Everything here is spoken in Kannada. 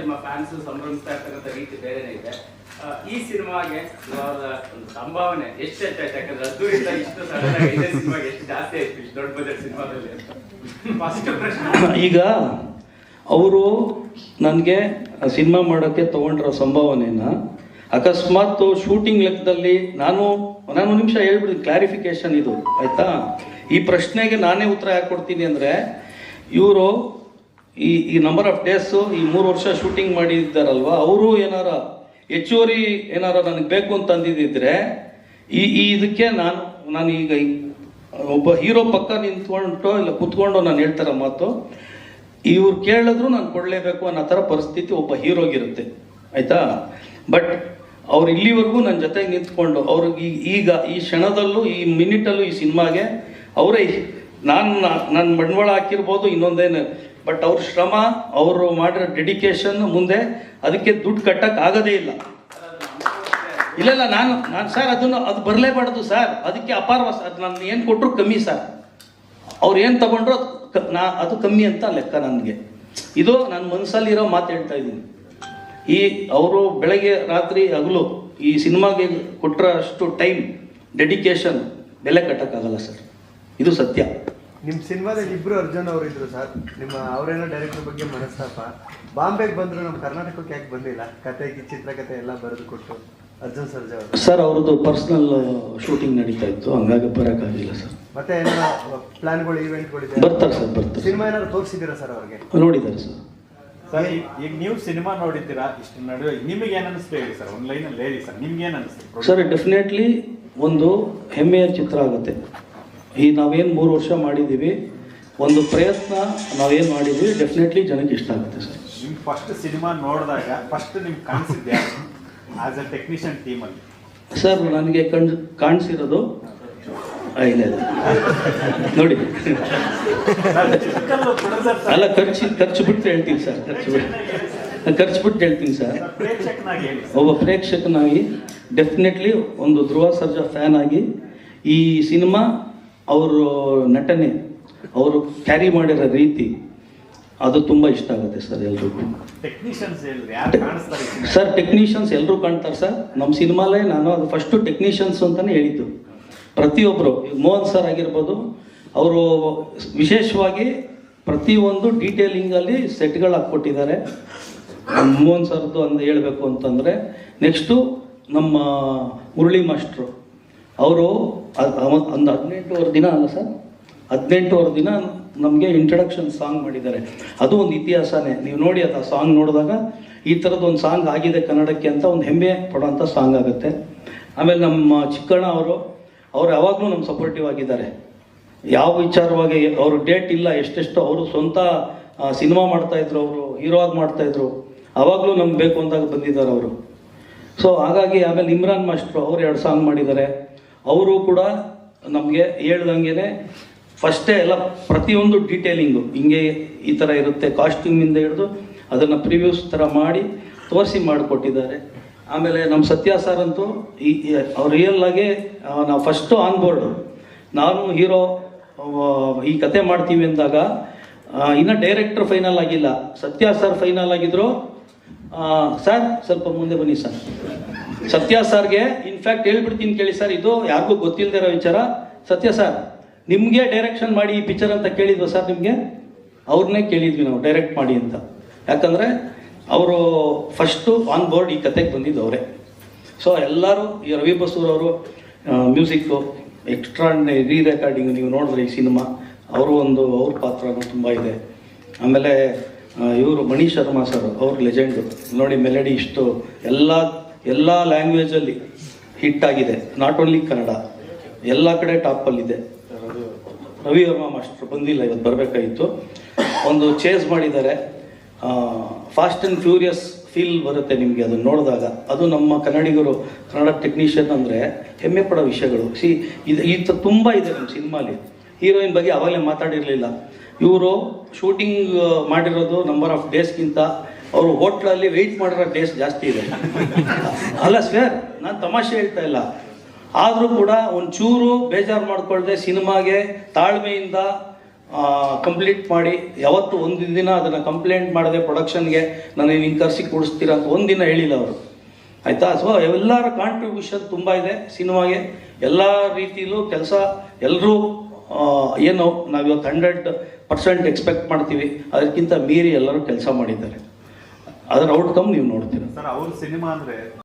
ನಿಮ್ಮ ಫ್ಯಾನ್ಸ್ ಸಂಭ್ರಮಿಸ್ತಾ ಇರ್ತಕ್ಕಂಥ ರೀತಿ ಬೇರೆನೇ ಇದೆ. ಈ ಸಿನಿಮಾಗೆ ಒಂದು ಸಂಭಾವನೆ ಎಷ್ಟು ಹೆಚ್ಚಾಯ್ತು ಯಾಕಂದ್ರೆ ಅದ್ದೂರಿಂದ ಇಷ್ಟು ಸಿನಿಮಾಗೆ, ಎಷ್ಟು ಜಾಸ್ತಿ ಆಯ್ತು ಇಷ್ಟು ದೊಡ್ಡ ಬಜೆಟ್ ಸಿನಿಮಾದಲ್ಲಿ ಫಸ್ಟ್ ಪ್ರಶ್ನೆ. ಈಗ ಅವರು ನನಗೆ ಸಿನಿಮಾ ಮಾಡೋಕ್ಕೆ ತೊಗೊಂಡಿರೋ ಸಂಭಾವನೆನ ಅಕಸ್ಮಾತ್ ಶೂಟಿಂಗ್ ಲೆಕ್ಕದಲ್ಲಿ ನಾನು ನಾನು ನಿಮಿಷ ಹೇಳ್ಬಿಡ್ತೀನಿ ಕ್ಲಾರಿಫಿಕೇಶನ್ ಇದು, ಆಯಿತಾ? ಈ ಪ್ರಶ್ನೆಗೆ ನಾನೇ ಉತ್ತರ ಯಾಕೆ ಕೊಡ್ತೀನಿ ಅಂದರೆ, ಇವರು ಈ ಈ ನಂಬರ್ ಆಫ್ ಡೇಸು ಈ ಮೂರು ವರ್ಷ ಶೂಟಿಂಗ್ ಮಾಡಿದ್ದಾರಲ್ವ? ಅವರು ಏನಾರ ಹೆಚ್ಚುವರಿ ಏನಾರ ನನಗೆ ಬೇಕು ಅಂತ ಅಂದಿದ್ದಿದ್ರೆ, ಈ ಈ ಇದಕ್ಕೆ ನಾನು ನಾನು ಈಗ ಒಬ್ಬ ಹೀರೋ ಪಕ್ಕ ನಿಂತ್ಕೊಂಡು ಇಲ್ಲ ಕುತ್ಕೊಂಡು ನಾನು ಹೇಳ್ತಾರ ಮಾತು, ಇವ್ರು ಕೇಳಿದ್ರು ನಾನು ಕೊಡಲೇಬೇಕು ಅನ್ನೋ ಥರ ಪರಿಸ್ಥಿತಿ ಒಬ್ಬ ಹೀರೋಗಿರುತ್ತೆ. ಆಯಿತಾ? ಬಟ್ ಅವ್ರು ಇಲ್ಲಿವರೆಗೂ ನನ್ನ ಜೊತೆಗೆ ನಿಂತ್ಕೊಂಡು, ಅವ್ರಿಗೆ ಈಗ ಈ ಕ್ಷಣದಲ್ಲೂ, ಈ ಮಿನಿಟಲ್ಲೂ ಈ ಸಿನಿಮಾಗೆ ಅವರೇ ನಾನು ನನ್ನ ಬಂಡವಾಳ ಹಾಕಿರ್ಬೋದು, ಇನ್ನೊಂದೇನು ಬಟ್ ಅವ್ರ ಶ್ರಮ, ಅವರು ಮಾಡಿರೋ ಡೆಡಿಕೇಶನ್ ಮುಂದೆ ಅದಕ್ಕೆ ದುಡ್ಡು ಕಟ್ಟಕ್ಕೆ ಆಗೋದೇ ಇಲ್ಲ. ಇಲ್ಲ ನಾನು ನಾನು ಸರ್ ಅದನ್ನು, ಅದು ಬರಲೇಬಾರ್ದು ಸರ್ ಅದಕ್ಕೆ ಅಪಾರ ಅದು ನಾನು ಏನು ಕೊಟ್ಟರು ಕಮ್ಮಿ ಸರ್ ಅವ್ರು ಏನು ತಗೊಂಡ್ರು ನಾ, ಅದು ಕಮ್ಮಿ ಅಂತ ಲೆಕ್ಕ ನನಗೆ. ಇದು ನನ್ನ ಮನಸ್ಸಲ್ಲಿರೋ ಮಾತು ಹೇಳ್ತಾ ಇದ್ದೀನಿ. ಈ ಅವರು ಬೆಳಗ್ಗೆ ರಾತ್ರಿ ಹಗಲು ಈ ಸಿನಿಮಾಗೆ ಕೊಟ್ಟರೋ ಅಷ್ಟು ಟೈಮ್ ಡೆಡಿಕೇಶನ್ ಬೆಲೆ ಕಟ್ಟೋಕ್ಕಾಗಲ್ಲ ಸರ್ ಇದು ಸತ್ಯ. ನಿಮ್ಮ ಸಿನಿಮಾದಲ್ಲಿ ಇಬ್ಬರು ಅರ್ಜುನ್ ಅವರು ಇದ್ರು ಸರ್. ನಿಮ್ಮ ಅವರೇನೋ ಡೈರೆಕ್ಟರ್ ಬಗ್ಗೆ ಮನಸ್ತಾಪ. ಬಾಂಬೆಗೆ ಬಂದ್ರು ನಮ್ಮ ಕರ್ನಾಟಕಕ್ಕೆ ಯಾಕೆ ಬಂದಿಲ್ಲ? ಕತೆ ಚಿತ್ರಕಥೆ ಎಲ್ಲ ಬರೆದು ಕೊಟ್ಟು ಅರ್ಜುನ್ ಸರ್ಜಾ ಅವರು. ಸರ್ ಅವ್ರದ್ದು ಪರ್ಸ್ನಲ್ ಶೂಟಿಂಗ್ ನಡೀತಾ ಇತ್ತು. ಹಂಗಾಗಿ ಬರೋಕ್ಕಾಗಿಲ್ಲ ಸರ್. ಮತ್ತೆ ಏನಾರ ಪ್ಲಾನ್ಗಳು ಇವೆಂಟ್ಗಳಿದೆ ಬರ್ತಾರೆ ಸರ್ ಬರ್ತಾರೆ ಸಿನಿಮಾ ಏನಾದ್ರು ತೋರಿಸಿದ್ದೀರಾ ಸರ್ ಅವ್ರಿಗೆ? ನೋಡಿದ್ದಾರೆ ಸರ್. ಸರ್ ಈಗ ಈಗ ನೀವು ಸಿನಿಮಾ ನೋಡಿದ್ದೀರಾ? ಇಷ್ಟು ನಡುವೆ ನಿಮಗೆ ಏನು ಅನಿಸ್ತು ಹೇಳಿ ಸರ್? ಒಂದು ಲೈನಲ್ಲಿ ಹೇಳಿ ಸರ್. ನಿಮ್ಗೆ ಏನು ಅನಿಸ್ತು ಸರ್ ಡೆಫಿನೆಟ್ಲಿ ಒಂದು ಹೆಮ್ಮೆಯ ಚಿತ್ರ ಆಗುತ್ತೆ. ಈ ನಾವೇನು ಮೂರು ವರ್ಷ ಮಾಡಿದ್ದೀವಿ ಒಂದು ಪ್ರಯತ್ನ ನಾವೇನು ಮಾಡಿದ್ದೀವಿ ಡೆಫಿನೆಟ್ಲಿ ಜನಕ್ಕೆ ಇಷ್ಟ ಆಗುತ್ತೆ ಸರ್. ನಿಮ್ಮ ಫಸ್ಟ್ ಸಿನಿಮಾ ನೋಡಿದಾಗ ಫಸ್ಟ್ ನಿಮ್ಗೆ ಕಾಣಿಸಿದ್ದೆ ಆಸ್ ಅ ಟೆಕ್ನಿಷಿಯನ್ ಟೀಮಲ್ಲಿ ಸರ್ ನನಗೆ ಕಣ್ ಕಾಣಿಸಿರೋದು ಆ, ಇಲ್ಲ ಇಲ್ಲ. ನೋಡಿ. ಅಲ್ಲ ಖರ್ಚು ಖರ್ಚು ಬಿಟ್ಟು ಹೇಳ್ತೀನಿ ಸರ್ ಖರ್ಚು ಬಿಟ್ಟು. ಖರ್ಚು ಬಿಟ್ಟು ಹೇಳ್ತೀನಿ ಸರ್. ಪ್ರೇಕ್ಷಕನಾಗಿ ಹೇಳಿ. ಸರ್ ಒಬ್ಬ ಪ್ರೇಕ್ಷಕನಾಗಿ ಡೆಫಿನೆಟ್ಲಿ ಒಂದು ಧ್ರುವ ಸರ್ಜಾ ಫ್ಯಾನ್ ಆಗಿ ಈ ಸಿನಿಮಾ ಅವರು ನಟನೆ ಅವರು ಕ್ಯಾರಿ ಮಾಡಿರೋ ರೀತಿ ಅದು ತುಂಬ ಇಷ್ಟ ಆಗುತ್ತೆ ಸರ್ ಎಲ್ರಿಗೂ. ಸರ್ ಟೆಕ್ನಿಷಿಯನ್ಸ್ ಎಲ್ಲರೂ ಕಾಣ್ತಾರೆ ಸರ್. ನಮ್ಮ ಸಿನಿಮಾಲೇ ನಾನು ಅದು ಫಸ್ಟು ಟೆಕ್ನಿಷಿಯನ್ಸ್ ಅಂತಲೇ ಹೇಳಿದ್ದು. ಪ್ರತಿಯೊಬ್ಬರು ಮೋಹನ್ ಸರ್ ಆಗಿರ್ಬೋದು ಅವರು ವಿಶೇಷವಾಗಿ ಪ್ರತಿಯೊಂದು ಡೀಟೇಲಿಂಗಲ್ಲಿ ಸೆಟ್ಗಳು ಹಾಕ್ಕೊಟ್ಟಿದ್ದಾರೆ. ಮೋಹನ್ ಸರ್ದು ಅಂದು ಹೇಳಬೇಕು ಅಂತಂದರೆ ನೆಕ್ಸ್ಟು ನಮ್ಮ ಮುರಳಿ ಮಾಸ್ಟ್ರು. ಅವರು ಒಂದು ಹದಿನೆಂಟುವರೆ ದಿನ ಅಲ್ಲ ಸರ್? ಹದಿನೆಂಟುವರೆ ದಿನ ನಮಗೆ ಇಂಟ್ರಡಕ್ಷನ್ ಸಾಂಗ್ ಮಾಡಿದ್ದಾರೆ. ಅದು ಒಂದು ಇತಿಹಾಸನೇ. ನೀವು ನೋಡಿ ಅದು ಆ ಸಾಂಗ್ ನೋಡಿದಾಗ ಈ ಥರದ್ದು ಒಂದು ಸಾಂಗ್ ಆಗಿದೆ ಕನ್ನಡಕ್ಕೆ ಅಂತ ಒಂದು ಹೆಮ್ಮೆ ಪಡೋಂಥ ಸಾಂಗ್ ಆಗುತ್ತೆ. ಆಮೇಲೆ ನಮ್ಮ ಚಿಕ್ಕಣ್ಣ ಅವರು ಅವರು ಯಾವಾಗಲೂ ನಮ್ಮ ಸಪೋರ್ಟಿವ್ ಆಗಿದ್ದಾರೆ. ಯಾವ ವಿಚಾರವಾಗಿ ಅವರು ಡೇಟ್ ಇಲ್ಲ, ಎಷ್ಟೆಷ್ಟು ಅವರು ಸ್ವಂತ ಸಿನಿಮಾ ಮಾಡ್ತಾಯಿದ್ರು ಅವರು ಹೀರೋ ಆಗಿ ಮಾಡ್ತಾಯಿದ್ರು ಆವಾಗಲೂ ನಮ್ಗೆ ಬೇಕು ಅಂದಾಗ ಬಂದಿದ್ದಾರೆ ಅವರು. ಸೊ ಹಾಗಾಗಿ ಆಮೇಲೆ ಇಮ್ರಾನ್ ಮಾಸ್ಟ್ರು ಅವ್ರು ಎರಡು ಸಾಂಗ್ ಮಾಡಿದ್ದಾರೆ. ಅವರು ಕೂಡ ನಮಗೆ ಹೇಳ್ದಂಗೆ ಫಸ್ಟೇ ಎಲ್ಲ ಪ್ರತಿಯೊಂದು ಡೀಟೇಲಿಂಗು ಹಿಂಗೆ ಈ ಥರ ಇರುತ್ತೆ ಕಾಸ್ಟ್ಯೂಮಿಂದ ಹಿಡಿದು ಅದನ್ನು ಪ್ರಿವ್ಯೂಸ್ ಥರ ಮಾಡಿ ತೋರಿಸಿ ಮಾಡಿಕೊಟ್ಟಿದ್ದಾರೆ. ಆಮೇಲೆ ನಮ್ಮ ಸತ್ಯ ಸರ್ ಅಂತೂ ಈ ಅವ್ರು ರಿಯಲ್ ನಾವು ಫಸ್ಟು ಆನ್ ಬೋರ್ಡು ನಾನು ಹೀರೋ ಈ ಕತೆ ಮಾಡ್ತೀವಿ ಅಂದಾಗ ಇನ್ನು ಡೈರೆಕ್ಟರ್ ಫೈನಲ್ ಆಗಿಲ್ಲ. ಸತ್ಯ ಸರ್ ಫೈನಲ್ ಆಗಿದ್ರು ಸರ್, ಸ್ವಲ್ಪ ಮುಂದೆ ಬನ್ನಿ, ಸರ್. ಸತ್ಯ ಸರ್ಗೆ ಇನ್ಫ್ಯಾಕ್ಟ್ ಹೇಳ್ಬಿಡ್ತೀನಿ ಕೇಳಿ, ಸರ್. ಇದು ಯಾರಿಗೂ ಗೊತ್ತಿಲ್ಲದೆ ಇರೋ ವಿಚಾರ. ಸತ್ಯ ಸರ್, ನಿಮಗೆ ಡೈರೆಕ್ಷನ್ ಮಾಡಿ ಈ ಪಿಕ್ಚರ್ ಅಂತ ಕೇಳಿದ್ವಾ ಸರ್ ನಿಮಗೆ? ಅವ್ರನ್ನೇ ಕೇಳಿದ್ವಿ ನಾವು ಡೈರೆಕ್ಟ್ ಮಾಡಿ ಅಂತ. ಯಾಕಂದರೆ, ಅವರು ಫಸ್ಟು ಆನ್ ಬೋರ್ಡ್ ಈ ಕತೆಗೆ ಬಂದಿದ್ದು ಅವರೇ. ಸೊ ಎಲ್ಲರೂ, ಈ ರವಿ ಅವರು ಮ್ಯೂಸಿಕ್ಕು ಎಕ್ಸ್ಟ್ರಾ ರೀ ರೆಕಾರ್ಡಿಂಗ್ ನೀವು ನೋಡಿದ್ರೆ ಈ ಸಿನಿಮಾ ಅವರು ಒಂದು, ಅವ್ರ ಪಾತ್ರನೂ ತುಂಬ ಇದೆ. ಆಮೇಲೆ ಇವರು ಮಣಿ ಶರ್ಮಾ ಸರ್ ಅವ್ರ ಲೆಜೆಂಡು ನೋಡಿ ಮೆಲಡಿ ಇಷ್ಟು ಎಲ್ಲ ಎಲ್ಲ ಲ್ಯಾಂಗ್ವೇಜಲ್ಲಿ ಹಿಟ್ ಆಗಿದೆ. ನಾಟ್ ಓನ್ಲಿ ಕನ್ನಡ, ಎಲ್ಲ ಕಡೆ ಟಾಪಲ್ಲಿದೆ ರವಿ ವರ್ಮಾ ಮಾಸ್ಟರ್ ಬಂದಿಲ್ಲ, ಇವತ್ತು ಬರಬೇಕಾಗಿತ್ತು. ಒಂದು ಚೇಸ್ ಮಾಡಿದ್ದಾರೆ. ಫಾಸ್ಟ್ ಆ್ಯಂಡ್ ಫ್ಯೂರಿಯಸ್ ಫೀಲ್ ಬರುತ್ತೆ ನಿಮಗೆ ಅದನ್ನು ನೋಡಿದಾಗ. ಅದು ನಮ್ಮ ಕನ್ನಡಿಗರು, ಕನ್ನಡ ಟೆಕ್ನಿಷಿಯನ್ ಅಂದರೆ ಹೆಮ್ಮೆ ಪಡೋ ವಿಷಯಗಳು. ಸಿ ಇದು ಈ ತುಂಬ ಇದೆ ನಮ್ಮ ಸಿನಿಮಾಲಿ ಹೀರೋಯಿನ್ ಬಗ್ಗೆ ಅವಾಗಲೇ ಮಾತಾಡಿರಲಿಲ್ಲ. ಇವರು ಶೂಟಿಂಗ್ ಮಾಡಿರೋದು ನಂಬರ್ ಆಫ್ ಡೇಸ್ಗಿಂತ ಅವರು ಹೋಟ್ಲಲ್ಲಿ ವೆಯ್ಟ್ ಮಾಡಿರೋ ಡೇಸ್ ಜಾಸ್ತಿ ಇದೆ. ಅಲ್ಲ ಸರ್ ನಾನು ತಮಾಷೆ ಹೇಳ್ತಾ ಇಲ್ಲ. ಆದರೂ ಕೂಡ ಒಂಚೂರು ಬೇಜಾರು ಮಾಡಿಕೊಳ್ಳದೆ ಸಿನಿಮಾಗೆ ತಾಳ್ಮೆಯಿಂದ ಕಂಪ್ಲೀಟ್ ಮಾಡಿ, ಯಾವತ್ತು ಒಂದು ದಿನ ಅದನ್ನು ಕಂಪ್ಲೇಂಟ್ ಮಾಡದೆ ಪ್ರೊಡಕ್ಷನ್ಗೆ ನಾನು ಹಿಂಗೆ ಕರೆಸಿ ಕೊಡಿಸ್ತೀರ ಅಂತ ಒಂದಿನ ಹೇಳಿಲ್ಲ ಅವರು. ಆಯಿತಾ? ಸೊ ಎಲ್ಲರ ಕಾಂಟ್ರಿಬ್ಯೂಷನ್ ತುಂಬ ಇದೆ ಸಿನಿಮಾಗೆ. ಎಲ್ಲ ರೀತಿಯಲ್ಲೂ ಕೆಲಸ ಎಲ್ಲರೂ ಏನು ನಾವಿವತ್ತು ಹಂಡ್ರೆಡ್ ಪರ್ಸೆಂಟ್ ಎಕ್ಸ್ಪೆಕ್ಟ್ ಮಾಡ್ತೀವಿ. ಅದಕ್ಕಿಂತ ಮೀರಿ ಎಲ್ಲರೂ ಕೆಲಸ ಮಾಡಿದ್ದಾರೆ. ಅದರ ಔಟ್ಕಮ್ ನೀವು ನೋಡ್ತೀರ. ಸರ್, ಅವ್ರ ಸಿನಿಮಾ ಅಂದ್ರೆ